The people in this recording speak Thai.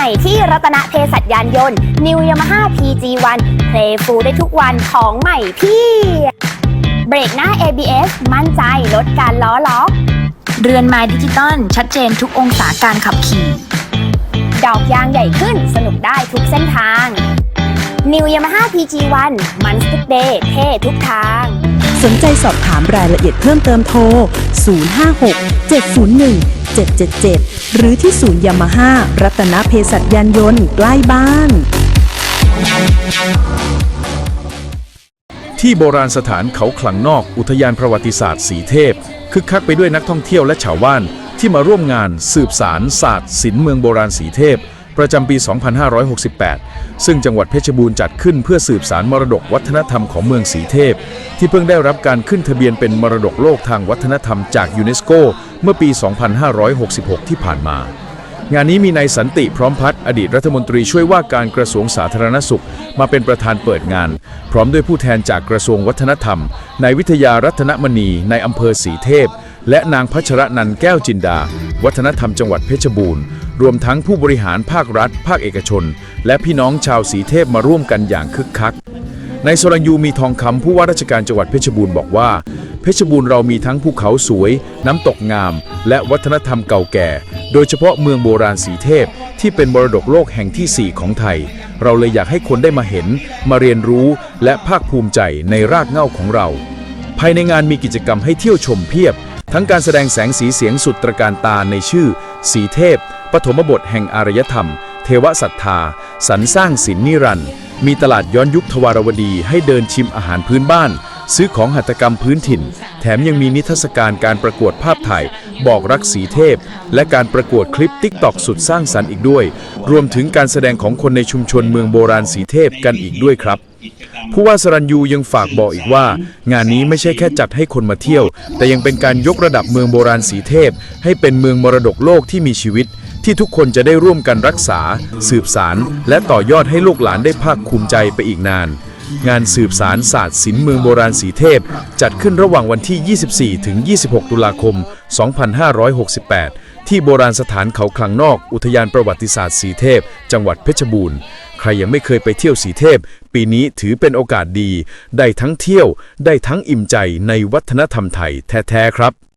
ม่ที่รัตนเภสัชยานยนต์ New Yamaha PG1 Playful ได้ทุกวันของใหม่พี่เบรกหน้า ABS มั่นใจลดการล้อล็อก เรือนไม้ดิจิตอลชัดเจนทุกองศาการขับขี่ ดอกยางใหญ่ขึ้นสนุกได้ทุกเส้นทาง New Yamaha PG1 มันส t ุกเดย์เท่ทุกทาง สนใจสอบถามรายละเอียดเพิ่มเติมโทร 056 701 777 หรือที่ศูนย์ยามาฮ่ารัตนเภสัชยานยนต์ใกล้บ้าน ที่โบราณสถานเขาขลังนอกอุทยานประวัติศาสตร์สีเทพ คึกคักไปด้วยนักท่องเที่ยวและชาวบ้านที่มาร่วมงานสืบสารศาสตร์ศิลป์เมืองโบราณสีเทพ ประจำปี 2568 ซึ่งจังหวัดเพชรบูรณ์จัดขึ้นเพื่อสืบสารมรดกวัฒนธรรมของเมืองสีเทพ ที่เพิ่งได้รับการขึ้นทะเบียนเป็นมรดกโลกทางวัฒนธรรมจากยูเนสโกเมื่อปี 2566 ที่ผ่านมางานนี้มีนายสันติพร้อมพัฒน์อดีตรัฐมนตรีช่วยว่าการกระทรวงสาธารณสุข มาเป็นประธานเปิดงาน พร้อมด้วยผู้แทนจากกระทรวงวัฒนธรรมนายวิทยารัตนมณีในอำเภอสีเทพ และนางพัชรนันแก้วจินดา วัฒนธรรมจังหวัดเพชรบูรณ์ รวมทั้งผู้บริหารภาครัฐ ภาคเอกชน และพี่น้องชาวสีเทพมาร่วมกันอย่างคึกคักในายสรัญยูมีทองคำผู้ว่าราชการจังหวัดเพชรบูรณ์บอกว่า เพชรบูรณ์เรามีทั้งภูเขาสวย น้ำตกงาม และวัฒนธรรมเก่าแก่ โดยเฉพาะเมืองโบราณสีเทพ ที่เป็นมรดกโลกแห่งที่ 4 ของไทย เราเลยอยากให้คนได้มาเห็น มาเรียนรู้และภาคภูมิใจในรากเหง้าของเรา ภายในงานมีกิจกรรมให้เที่ยวชมเพียบ ทั้งการแสดงแสงสีเสียงสุดตระการตาในชื่อ สีเทพ ปฐมบทแห่งอารยธรรม เทวศรัทธา สรรสร้างศิลนิรันด์มีตลาดย้อนยุคทวารวดีให้เดินชิมอาหารพื้นบ้าน ซื้อของหัตถกรรมพื้นถิ่น แถมยังมีนิทรรศการการประกวดภาพถ่าย บอกรักสีเทพ และการประกวดคลิปติ๊กตอกสุดสร้างสรรค์อีกด้วย รวมถึงการแสดงของคนในชุมชนเมืองโบราณสีเทพกันอีกด้วยครับ ผู้ว่าสรัญยูยังฝากบอกอีกว่า งานนี้ไม่ใช่แค่จัดให้คนมาเที่ยว แต่ยังเป็นการยกระดับเมืองโบราณสีเทพ ให้เป็นเมืองมรดกโลกที่มีชีวิต ที่ทุกคนจะได้ร่วมกันรักษา สืบสาร และต่อยอดให้ลูกหลานได้ภาคภูมิใจไปอีกนาน งานสืบสารศาสตร์ศิลป์เมืองโบราณสีเทพ จัดขึ้นระหว่างวันที่ 24 ถึง 26 ตุลาคม 2568 ที่โบราณสถานเขาคลังนอก อุทยานประวัติศาสตร์สีเทพ จังหวัดเพชรบูรณ์ ใครยังไม่เคยไปเที่ยวสีเทพ ปีนี้ถือเป็นโอกาสดี ได้ทั้งเที่ยว ได้ทั้งอิ่มใจในวัฒนธรรมไทยแท้ๆครับ